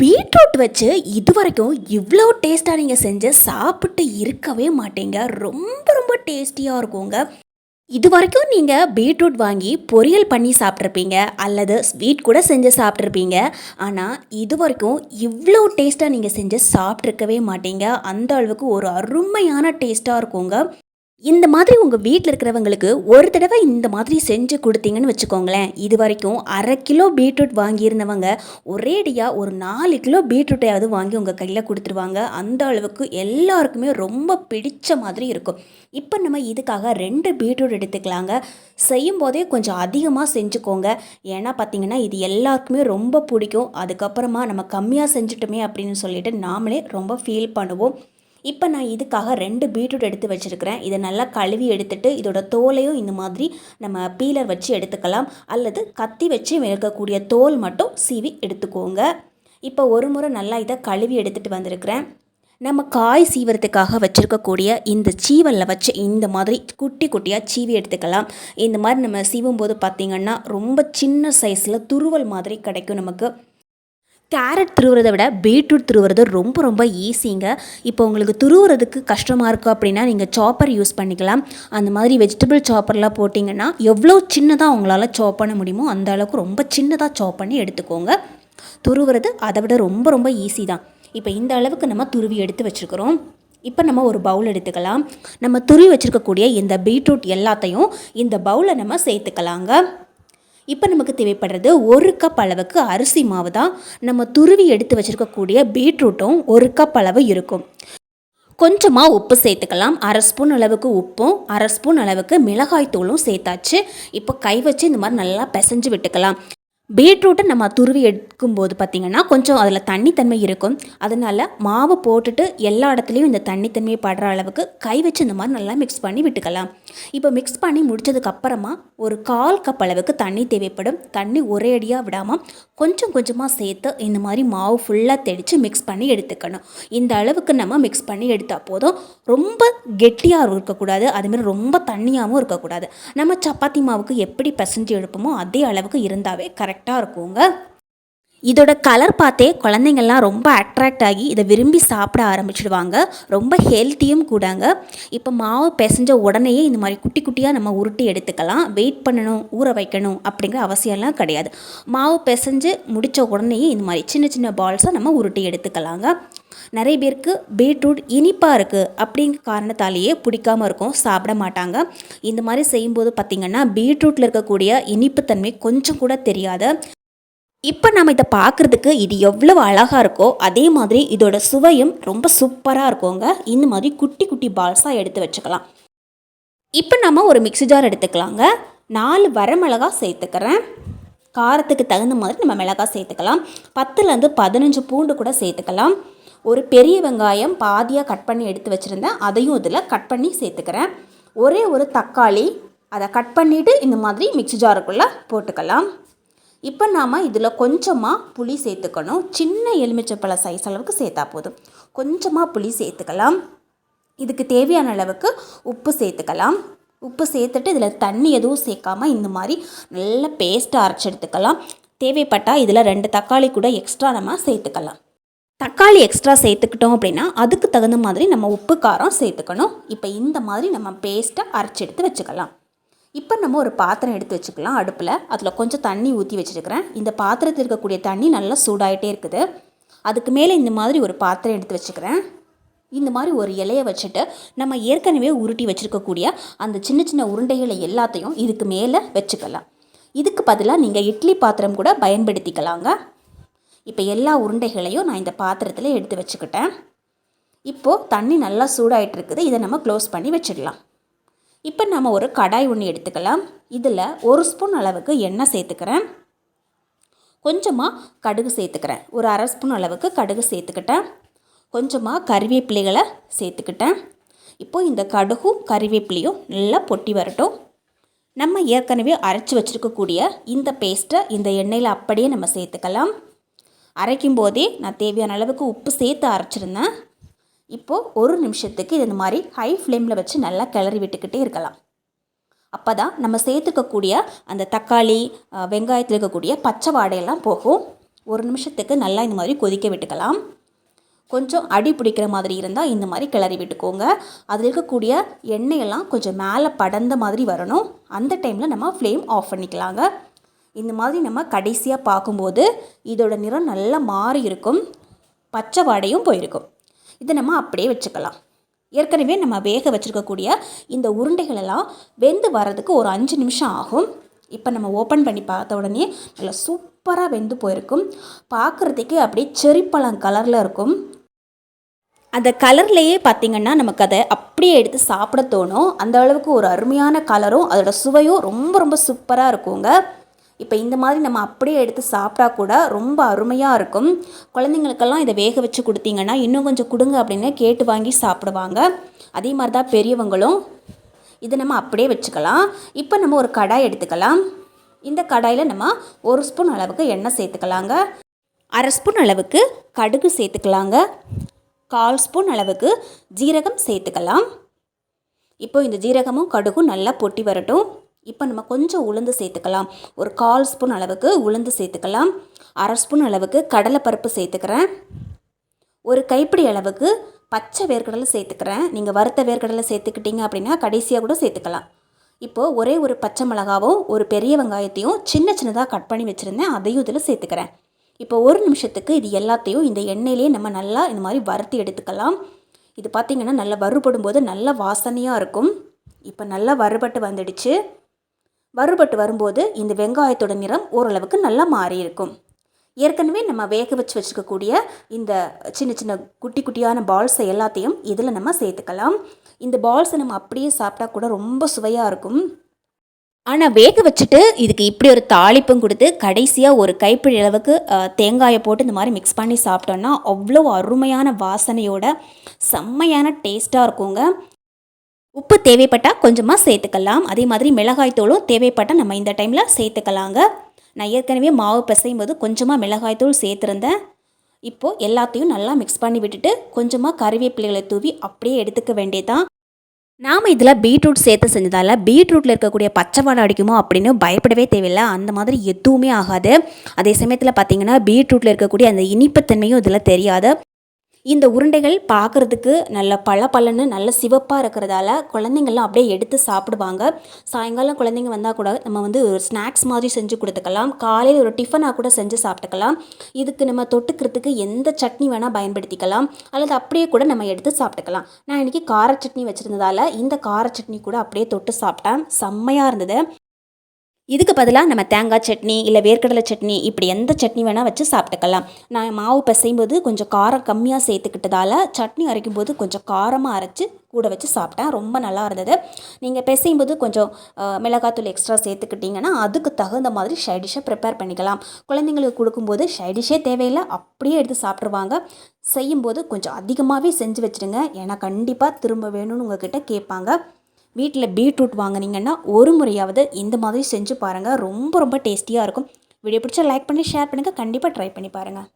Beetroot வச்சு இது வரைக்கும் இவ்வளோ டேஸ்ட்டாக நீங்கள் செஞ்சு சாப்பிட்டு இருக்கவே மாட்டீங்க. ரொம்ப ரொம்ப டேஸ்டியாக இருக்குங்க. இது வரைக்கும் நீங்கள் பீட்ரூட் வாங்கி பொரியல் பண்ணி சாப்பிட்ருப்பீங்க அல்லது ஸ்வீட் கூட செஞ்சு சாப்பிட்ருப்பீங்க ஆனால் இது வரைக்கும் இவ்வளோ டேஸ்ட்டாக நீங்கள் செஞ்சு சாப்பிட்ருக்கவே மாட்டீங்க. அந்த அளவுக்கு ஒரு அருமையான டேஸ்ட்டாக இருக்குங்க. இந்த மாதிரி உங்கள் வீட்டில் இருக்கிறவங்களுக்கு ஒரு தடவை இந்த மாதிரி செஞ்சு கொடுத்தீங்கன்னு வச்சுக்கோங்களேன். இது வரைக்கும் அரை கிலோ பீட்ரூட் வாங்கியிருந்தவங்க ஒரேடியாக ஒரு நாலு கிலோ பீட்ரூட்டையாவது வாங்கி உங்கள் கையில் கொடுத்துருவாங்க. அந்த அளவுக்கு எல்லாருக்குமே ரொம்ப பிடிச்ச மாதிரி இருக்கும். இப்போ நம்ம இதுக்காக ரெண்டு பீட்ரூட் எடுத்துக்கலாங்க. செய்யும் போதே கொஞ்சம் அதிகமாக செஞ்சுக்கோங்க. ஏன்னா பார்த்தீங்கன்னா இது எல்லாருக்குமே ரொம்ப பிடிக்கும். அதுக்கப்புறமா நம்ம கம்மியாக செஞ்சுட்டோமே அப்படின்னு சொல்லிட்டு நாமளே ரொம்ப ஃபீல் பண்ணுவோம். இப்போ நான் இதுக்காக ரெண்டு பீட்ரூட் எடுத்து வச்சுருக்கிறேன். இதை நல்லா கழுவி எடுத்துட்டு இதோட தோலையும் இந்த மாதிரி நம்ம பீலர் வச்சு எடுத்துக்கலாம். அல்லது கத்தி வச்சு இருக்கக்கூடிய தோல் மட்டும் சீவி எடுத்துக்கோங்க. இப்போ ஒரு முறை நல்லா இதை கழுவி எடுத்துகிட்டு வந்திருக்கிறேன். நம்ம காய் சீவறதுக்காக வச்சுருக்கக்கூடிய இந்த சீவலில் வச்சு இந்த மாதிரி குட்டி குட்டியாக சீவி எடுத்துக்கலாம். இந்த மாதிரி நம்ம சீவும் போது பார்த்திங்கன்னா ரொம்ப சின்ன சைஸில் துருவல் மாதிரி கிடைக்கும் நமக்கு. கேரட் துருவுறதை விட பீட்ரூட் துருவுறது ரொம்ப ரொம்ப ஈஸிங்க இப்போ உங்களுக்கு துருவுறதுக்கு கஷ்டமாக இருக்குது அப்படின்னா நீங்கள் சாப்பர் யூஸ் பண்ணிக்கலாம். அந்த மாதிரி வெஜிடபிள் சாப்பர்லாம் போட்டிங்கன்னா எவ்வளோ சின்னதாக உங்களால் சாப் பண்ண முடியுமோ அந்த அளவுக்கு ரொம்ப சின்னதாக சாப் பண்ணி எடுத்துக்கோங்க. துருவுறது அதை விட ரொம்ப ரொம்ப ஈஸி தான். இப்போ இந்த அளவுக்கு நம்ம துருவி எடுத்து வச்சுருக்கிறோம். இப்போ நம்ம ஒரு பவுல் எடுத்துக்கலாம். நம்ம துருவி வச்சுருக்கக்கூடிய இந்த பீட்ரூட் எல்லாத்தையும் இந்த பவுலை நம்ம சேர்த்துக்கலாங்க. இப்போ நமக்கு தேவைப்படுறது ஒரு கப் அளவுக்கு அரிசி மாவு தான் நம்ம துருவி எடுத்து வச்சுருக்கக்கூடிய பீட்ரூட்டும் ஒரு கப் அளவு இருக்கும். கொஞ்சமாக உப்பு சேர்த்துக்கலாம். அரை ஸ்பூன் அளவுக்கு உப்பும் அரை ஸ்பூன் அளவுக்கு மிளகாய் தூளும் சேர்த்தாச்சு. இப்போ கை வச்சு இந்த மாதிரி நல்லா பிசைஞ்சு விட்டுக்கலாம். பீட்ரூட்டை நம்ம துருவி எடுக்கும்போது பார்த்திங்கன்னா கொஞ்சம் அதில் தண்ணித்தன்மை இருக்கும். அதனால் மாவு போட்டுட்டு எல்லா இடத்துலையும் இந்த தண்ணித்தன்மையை படுற அளவுக்கு கை வச்சு இந்த மாதிரி நல்லா மிக்ஸ் பண்ணி விட்டுக்கலாம். இப்போ மிக்ஸ் பண்ணி முடிச்சதுக்கப்புறமா ஒரு கால் கப் அளவுக்கு தண்ணி தேவைப்படும். தண்ணி ஒரே அடியாக விடாமல் கொஞ்சம் கொஞ்சமாக சேர்த்து இந்த மாதிரி மாவு ஃபுல்லாக தெளித்து மிக்ஸ் பண்ணி எடுத்துக்கணும். இந்த அளவுக்கு நம்ம மிக்ஸ் பண்ணி எடுத்தால் போதும். ரொம்ப கெட்டியாக இருக்கக்கூடாது. அதுமாரி ரொம்ப தண்ணியாகவும் இருக்கக்கூடாது. நம்ம சப்பாத்தி மாவுக்கு எப்படி பிசைஞ்சு எடுப்போமோ அதே அளவுக்கு இருந்தாவே கரெக்டாக இருக்குங்க. இதோட கலர் பார்த்தே குழந்தைங்கள்லாம் ரொம்ப அட்ராக்ட் ஆகி இதை விரும்பி சாப்பிட ஆரம்பிச்சிடுவாங்க. ரொம்ப ஹெல்த்தியும் கூடாங்க. இப்போ மாவு பிசைஞ்ச உடனேயே இந்த மாதிரி குட்டி குட்டியாக நம்ம உருட்டி எடுத்துக்கலாம். வெயிட் பண்ணணும் ஊற வைக்கணும் அப்படிங்கிற அவசியம்லாம் கிடையாது. மாவு பிசைஞ்சு முடித்த உடனேயே இந்த மாதிரி சின்ன சின்ன பால்ஸாக நம்ம உருட்டி எடுத்துக்கலாங்க. நிறைய பேருக்கு பீட்ரூட் இனிப்பாக இருக்குது அப்படிங்கிற காரணத்தாலேயே பிடிக்காம இருக்கும் சாப்பிட மாட்டாங்க. இந்த மாதிரி செய்யும்போது பார்த்திங்கன்னா பீட்ரூட்டில் இருக்கக்கூடிய இனிப்புத்தன்மை கொஞ்சம் கூட தெரியாத. இப்போ நம்ம இதை பார்க்குறதுக்கு இது எவ்வளவு அழகாக இருக்கோ அதே மாதிரி இதோட சுவையும் ரொம்ப சூப்பராக இருக்குங்க. இந்த மாதிரி குட்டி குட்டி பால்ஸாக எடுத்து வச்சுக்கலாம். இப்போ நம்ம ஒரு மிக்ஸி ஜார் எடுத்துக்கலாங்க. நாலு வரமிளகா சேர்த்துக்கிறேன். காரத்துக்கு தகுந்த மாதிரி நம்ம மிளகாய் சேர்த்துக்கலாம். பத்துலேருந்து பதினஞ்சு பூண்டு கூட சேர்த்துக்கலாம். ஒரு பெரிய வெங்காயம் பாதியாக கட் பண்ணி எடுத்து வச்சுருந்தேன். அதையும் இதில் கட் பண்ணி சேர்த்துக்கிறேன். ஒரே ஒரு தக்காளி அதை கட் பண்ணிவிட்டு இந்த மாதிரி மிக்ஸி ஜாருக்குள்ளே போட்டுக்கலாம். இப்போ நாம் இதில் கொஞ்சமாக புளி சேர்த்துக்கணும். சின்ன எலுமிச்சப்பழ சைஸ் அளவுக்கு சேர்த்தா போதும். கொஞ்சமாக புளி சேர்த்துக்கலாம். இதுக்கு தேவையான அளவுக்கு உப்பு சேர்த்துக்கலாம். உப்பு சேர்த்துட்டு இதில் தண்ணி எதுவும் சேர்க்காமல் இந்த மாதிரி நல்ல பேஸ்ட்டாக அரைச்சி எடுத்துக்கலாம். தேவைப்பட்டால் இதில் ரெண்டு தக்காளி கூட எக்ஸ்ட்ரா நம்ம சேர்த்துக்கலாம். தக்காளி எக்ஸ்ட்ரா சேர்த்துக்கிட்டோம் அப்படின்னா அதுக்கு தகுந்த மாதிரி நம்ம உப்பு காரம் சேர்த்துக்கணும். இப்போ இந்த மாதிரி நம்ம பேஸ்ட்டை அரைச்சி எடுத்து வச்சுக்கலாம். இப்போ நம்ம ஒரு பாத்திரம் எடுத்து வச்சுக்கலாம் அடுப்பில். அதில் கொஞ்சம் தண்ணி ஊற்றி வச்சுருக்கிறேன். இந்த பாத்திரத்தில் இருக்கக்கூடிய தண்ணி நல்லா சூடாயிட்டே இருக்குது. அதுக்கு மேலே இந்த மாதிரி ஒரு பாத்திரம் எடுத்து வச்சுக்கிறேன். இந்த மாதிரி ஒரு இலையை வச்சுட்டு நம்ம ஏற்கனவே உருட்டி வச்சுருக்கக்கூடிய அந்த சின்ன சின்ன உருண்டைகளை எல்லாத்தையும் இதுக்கு மேலே வச்சுக்கலாம். இதுக்கு பதிலாக நீங்கள் இட்லி பாத்திரம் கூட பயன்படுத்திக்கலாங்க. இப்போ எல்லா உருண்டைகளையும் நான் இந்த பாத்திரத்தில் எடுத்து வச்சுக்கிட்டேன். இப்போது தண்ணி நல்லா சூடாகிட்டு இருக்குது. இதை நம்ம க்ளோஸ் பண்ணி வச்சிடலாம் இப்போ நம்ம ஒரு கடாய் ஒன்று எடுத்துக்கலாம். இதில் ஒரு ஸ்பூன் அளவுக்கு எண்ணெய் சேர்த்துக்கிறேன். கொஞ்சமாக கடுகு சேர்த்துக்கிறேன். ஒரு அரை ஸ்பூன் அளவுக்கு கடுகு சேர்த்துக்கிட்டேன். கொஞ்சமாக கறிவேப்பிலைகளை சேர்த்துக்கிட்டேன். இப்போது இந்த கடுகும் கறிவேப்பிலையும் நல்லா பொட்டி வரட்டும். நம்ம ஏற்கனவே அரைச்சி வச்சுருக்கக்கூடிய இந்த பேஸ்ட்டை இந்த எண்ணெயில் அப்படியே நம்ம சேர்த்துக்கலாம். அரைக்கும் போதே நான் தேவையான அளவுக்கு உப்பு சேர்த்து அரைச்சிருந்தேன். இப்போது ஒரு நிமிஷத்துக்கு இது இந்த மாதிரி ஹை ஃப்ளேமில் வச்சு நல்லா கிளறி விட்டுக்கிட்டே இருக்கலாம். அப்போ தான் நம்ம சேர்த்துக்கக்கூடிய அந்த தக்காளி வெங்காயத்தில் இருக்கக்கூடிய பச்சை வாடையெல்லாம் போகும். ஒரு நிமிஷத்துக்கு நல்லா இந்த மாதிரி கொதிக்க விட்டுக்கலாம். கொஞ்சம் அடி பிடிக்கிற மாதிரி இருந்தால் இந்த மாதிரி கிளறி விட்டுக்கோங்க. அதில் இருக்கக்கூடிய எண்ணெயெல்லாம் கொஞ்சம் மேலே படந்த மாதிரி வரணும். அந்த டைமில் நம்ம ஃப்ளேம் ஆஃப் பண்ணிக்கலாங்க. இந்த மாதிரி நம்ம கடைசியாக பார்க்கும்போது இதோட நிறம் நல்லா மாறி இருக்கும். பச்சை வாடையும் போயிருக்கும். இதை நம்ம அப்படியே வச்சுக்கலாம். ஏற்கனவே நம்ம வேக வச்சுருக்கக்கூடிய இந்த உருண்டைகளெல்லாம் வெந்து வர்றதுக்கு ஒரு அஞ்சு நிமிஷம் ஆகும். இப்போ நம்ம ஓப்பன் பண்ணி பார்த்த உடனே நல்லா சூப்பராக வெந்து போயிருக்கும். பார்க்குறதுக்கு அப்படியே செரிப்பழம் கலரில் இருக்கும். அந்த கலர்லேயே பார்த்திங்கன்னா நமக்கு அதை அப்படியே எடுத்து சாப்பிட தோணும். அந்த அளவுக்கு ஒரு அருமையான கலரும் அதோடய சுவையும் ரொம்ப ரொம்ப சூப்பராக இருக்குங்க. இப்போ இந்த மாதிரி நம்ம அப்படியே எடுத்து சாப்பிட்டா கூட ரொம்ப அருமையாக இருக்கும். குழந்தைங்களுக்கெல்லாம் இதை வேக வச்சு கொடுத்தீங்கன்னா இன்னும் கொஞ்சம் கொடுங்க அப்படின்னு கேட்டு வாங்கி சாப்பிடுவாங்க. அதே மாதிரி தான் பெரியவங்களும் இதை நம்ம அப்படியே வச்சுக்கலாம். இப்போ நம்ம ஒரு கடாய் எடுத்துக்கலாம். இந்த கடாயில் நம்ம ஒரு ஸ்பூன் அளவுக்கு எண்ணெய் சேர்த்துக்கலாங்க. அரை ஸ்பூன் அளவுக்கு கடுகு சேர்த்துக்கலாங்க. கால் ஸ்பூன் அளவுக்கு ஜீரகம் சேர்த்துக்கலாம். இப்போ இந்த ஜீரகமும் கடுகும் நல்லா பொட்டி வரட்டும். இப்போ நம்ம கொஞ்சம் உளுந்து சேர்த்துக்கலாம். ஒரு கால் ஸ்பூன் அளவுக்கு உளுந்து சேர்த்துக்கலாம். அரை ஸ்பூன் அளவுக்கு கடலைப்பருப்பு சேர்த்துக்கிறேன். ஒரு கைப்பிடி அளவுக்கு பச்சை வேர்க்கடலை சேர்த்துக்கிறேன். நீங்கள் வறுத்த வேர்க்கடலை சேர்த்துக்கிட்டீங்க அப்படின்னா கடைசியாக கூட சேர்த்துக்கலாம். இப்போது ஒரே ஒரு பச்சை மிளகாவும் ஒரு பெரிய வெங்காயத்தையும் சின்ன சின்னதாக கட் பண்ணி வச்சுருந்தேன். அதையும் இதில் சேர்த்துக்கிறேன். இப்போ ஒரு நிமிஷத்துக்கு இது எல்லாத்தையும் இந்த எண்ணெயிலே நம்ம நல்லா இந்த மாதிரி வறுத்து எடுத்துக்கலாம். இது பார்த்திங்கன்னா நல்லா வறுபடும் போது நல்ல வாசனையாக இருக்கும். இப்போ நல்லா வறுபட்டு வந்துடுச்சு. வறுபட்டு வரும்போது இந்த வெங்காயத்தோட நிறம் ஓரளவுக்கு நல்லா மாறி இருக்கும் ஏற்கனவே நம்ம வேக வச்சு வச்சுருக்கக்கூடிய இந்த சின்ன சின்ன குட்டி குட்டியான பால்ஸை எல்லாத்தையும் இதில் நம்ம சேர்த்துக்கலாம். இந்த பால்ஸை நம்ம அப்படியே சாப்பிட்டா கூட ரொம்ப சுவையாக இருக்கும். ஆனால் வேக வச்சுட்டு இதுக்கு இப்படி ஒரு தாளிப்பும் கொடுத்து கடைசியாக ஒரு கைப்பிடி அளவுக்கு தேங்காயை போட்டு இந்த மாதிரி மிக்ஸ் பண்ணி சாப்பிட்டோன்னா அவ்வளோ அருமையான வாசனையோட செம்மையான டேஸ்ட்டாக இருக்குங்க. உப்பு தேவைப்பட்டால் கொஞ்சமாக சேர்த்துக்கலாம். அதே மாதிரி மிளகாய் தூளும் தேவைப்பட்டால் நம்ம இந்த டைமில் சேர்த்துக்கலாங்க. நான் ஏற்கனவே மாவு பிசையும் போது கொஞ்சமாக மிளகாய் தூள் சேர்த்துருந்தேன். இப்போது எல்லாத்தையும் நல்லா மிக்ஸ் பண்ணி விட்டுட்டு கொஞ்சமாக கறிவேப்பிலைகளை தூவி அப்படியே எடுத்துக்க வேண்டியதான் நாம் இதில் பீட்ரூட் சேர்த்து செஞ்சதால் பீட்ரூட்டில் இருக்கக்கூடிய பச்சை வாடை அடிக்குமோ அப்படின்னு பயப்படவே தேவையில்லை. அந்த மாதிரி எதுவுமே ஆகாது. அதே சமயத்தில் பார்த்தீங்கன்னா பீட்ரூட்டில் இருக்கக்கூடிய அந்த இனிப்புத்தன்மையும் இதில் தெரியாது. இந்த உருண்டைகள் பார்க்குறதுக்கு நல்ல பளபளன்னு நல்ல சிவப்பாக இருக்கிறதால குழந்தைங்கள்லாம் அப்படியே எடுத்து சாப்பிடுவாங்க. சாயங்காலம் குழந்தைங்க வந்தால் கூட நம்ம வந்து ஒரு ஸ்நாக்ஸ் மாதிரி செஞ்சு கொடுத்துக்கலாம். காலையில் ஒரு டிஃபனாக கூட செஞ்சு சாப்பிட்டுக்கலாம். இதுக்கு நம்ம தொட்டுக்கிறதுக்கு எந்த சட்னி வேணால் பயன்படுத்திக்கலாம். அல்லது அப்படியே கூட நம்ம எடுத்து சாப்பிட்டுக்கலாம். நான் இன்றைக்கி கார சட்னி வச்சுருந்ததால இந்த கார சட்னி கூட அப்படியே தொட்டு சாப்பிட்டேன். செம்மையாக இருந்தது. இதுக்கு பதிலாக நம்ம தேங்காய் சட்னி இல்லை வேர்க்கடலை சட்னி இப்படி எந்த சட்னி வேணால் வச்சு சாப்பிட்டுக்கலாம். நான் மாவு பிசையும்போது கொஞ்சம் காரம் கம்மியாக சேர்த்துக்கிட்டதால சட்னி அரைக்கும் போது கொஞ்சம் காரமாக அரைச்சி கூட வச்சு சாப்பிட்டேன். ரொம்ப நல்லா இருந்தது. நீங்கள் பிசையும் போது கொஞ்சம் மிளகாத்தூள் எக்ஸ்ட்ரா சேர்த்துக்கிட்டிங்கன்னா அதுக்கு தகுந்த மாதிரி சைடிஷை ப்ரிப்பேர் பண்ணிக்கலாம். குழந்தைங்களுக்கு கொடுக்கும்போது சைடிஷே தேவையில்லை. அப்படியே எடுத்து சாப்பிட்ருவாங்க செய்யும்போது கொஞ்சம் அதிகமாகவே செஞ்சு வச்சுடுங்க. ஏன்னா கண்டிப்பாக திரும்ப வேணும்னு உங்ககிட்ட கேட்பாங்க. வீட்டில் பீட்ரூட் வாங்குனீங்கன்னா ஒரு முறையாவது இந்த மாதிரி செஞ்சு பாருங்கள் ரொம்ப ரொம்ப டேஸ்டியாக இருக்கும். வீடியோ பிடிச்சா லைக் பண்ணி ஷேர் பண்ணுங்கள் கண்டிப்பாக ட்ரை பண்ணி பாருங்கள்